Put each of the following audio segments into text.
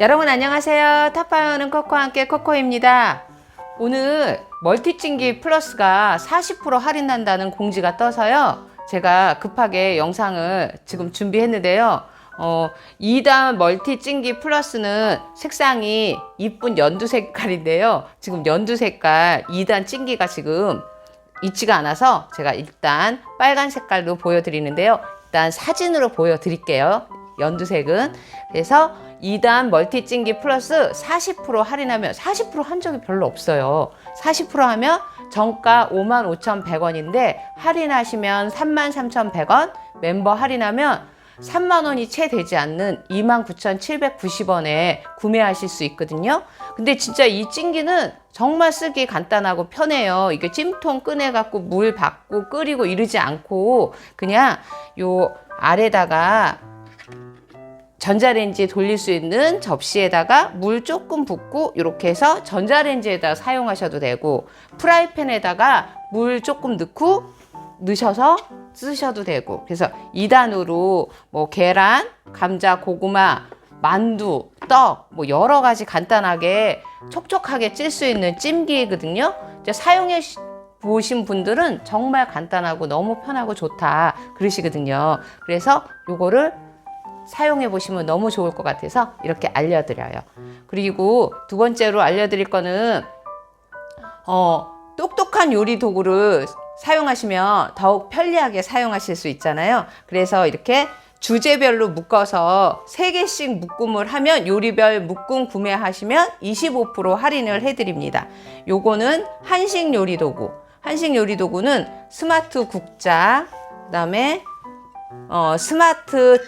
여러분 안녕하세요. 타파하는 코코와 함께 코코입니다. 오늘 멀티찡기 플러스가 40% 할인한다는 공지가 떠서요. 제가 급하게 영상을 지금 준비했는데요. 어, 2단 멀티찡기 플러스는 색상이 이쁜 연두 색깔인데요. 지금 연두 색깔 2단 찡기가 지금 있지가 않아서 제가 일단 빨간 색깔로 보여드리는데요. 일단 사진으로 보여드릴게요. 연두색은. 그래서 2단 멀티 찡기 플러스 40% 할인하면 40%한 적이 별로 없어요. 40% 하면 정가 55,100원인데 할인하시면 33,100원, 멤버 할인하면 3만 원이 채 되지 않는 29,790원에 구매하실 수 있거든요. 근데 진짜 이 찡기는 정말 쓰기 간단하고 편해요. 이게 찜통 꺼내 갖고 물 받고 끓이고 이러지 않고 그냥 요 아래다가 전자레인지에 돌릴 수 있는 접시에다가 물 조금 붓고 이렇게 해서 전자레인지에다 사용하셔도 되고 프라이팬에다가 물 조금 넣고 넣으셔서 쓰셔도 되고 그래서 2단으로 뭐 계란, 감자, 고구마, 만두, 떡 뭐 여러 가지 간단하게 촉촉하게 찔 수 있는 찜기거든요. 이제 사용해 시- 보신 분들은 정말 간단하고 너무 편하고 좋다 그러시거든요. 그래서 요거를 사용해 보시면 너무 좋을 것 같아서 이렇게 알려드려요. 그리고 두 번째로 알려드릴 거는 어, 똑똑한 요리 도구를 사용하시면 더욱 편리하게 사용하실 수 있잖아요. 그래서 이렇게 주제별로 묶어서 세개씩 묶음을 하면 요리별 묶음 구매하시면 25% 할인을 해드립니다. 요거는 한식 요리 도구. 한식 요리 도구는 스마트 국자, 그 다음에 어, 스마트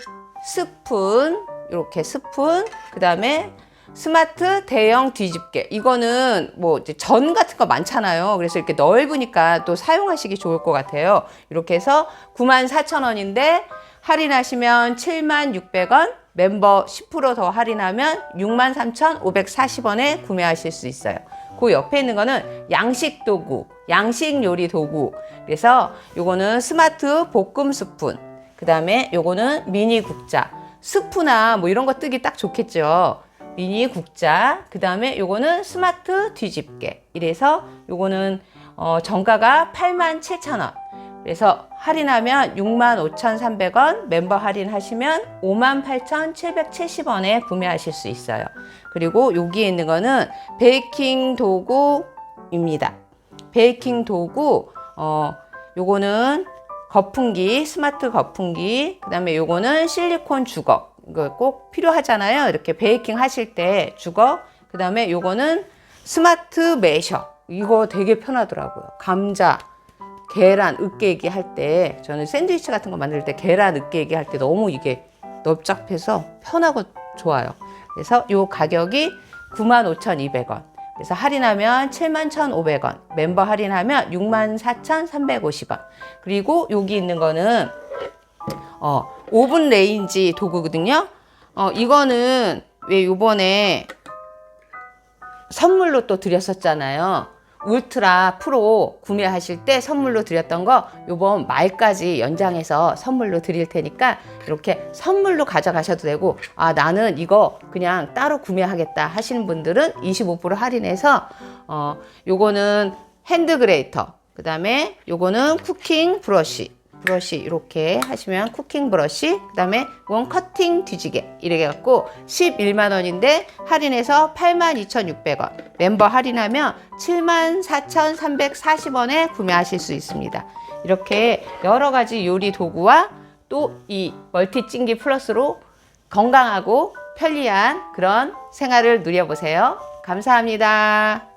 스푼, 이렇게 스푼, 그 다음에 스마트 대형 뒤집개. 이거는 뭐 전 같은 거 많잖아요. 그래서 이렇게 넓으니까 또 사용하시기 좋을 것 같아요. 이렇게 해서 94,000원인데 할인하시면 76,600원, 멤버 10%더 할인하면 63,540원에 구매하실 수 있어요. 그 옆에 있는 거는 양식 도구, 양식 요리 도구. 그래서 요거는 스마트 볶음 스푼. 그 다음에 요거는 미니 국자. 스프나 뭐 이런 거 뜨기 딱 좋겠죠. 미니 국자. 그 다음에 요거는 스마트 뒤집개. 이래서 요거는 어, 정가가 87,000원. 그래서 할인하면 65,300원, 멤버 할인하시면 58,770원에 구매하실 수 있어요. 그리고 여기에 있는 거는 베이킹 도구입니다. 베이킹 도구, 어, 요거는 거품기, 스마트 거품기, 그 다음에 요거는 실리콘 주걱. 꼭 필요하잖아요. 이렇게 베이킹 하실 때 주걱. 그 다음에 요거는 스마트 매셔. 이거 되게 편하더라고요. 감자, 계란, 으깨기 할 때, 저는 샌드위치 같은 거 만들 때 계란 으깨기 할 때 너무 이게 넓적해서 편하고 좋아요. 그래서 요 가격이 95,200원. 그래서 할인하면 71,500원. 멤버 할인하면 64,350원. 그리고 여기 있는 거는 어, 오븐 레인지 도구거든요. 어, 이거는 왜 요번에 선물로 또 드렸었잖아요. 울트라 프로 구매하실 때 선물로 드렸던 거 요번 말까지 연장해서 선물로 드릴 테니까 이렇게 선물로 가져가셔도 되고 아 나는 이거 그냥 따로 구매하겠다 하시는 분들은 25% 할인해서 어 요거는 핸드 그레이터 그 다음에 요거는 쿠킹 브러쉬 브러쉬 이렇게 하시면 쿠킹 브러쉬 그 다음에 원 커팅 뒤지개 이렇게 갖고 11만 원인데 할인해서 82,600원 멤버 할인하면 74,340원에 구매하실 수 있습니다. 이렇게 여러 가지 요리 도구와 또 이 멀티 찡기 플러스로 건강하고 편리한 그런 생활을 누려보세요. 감사합니다.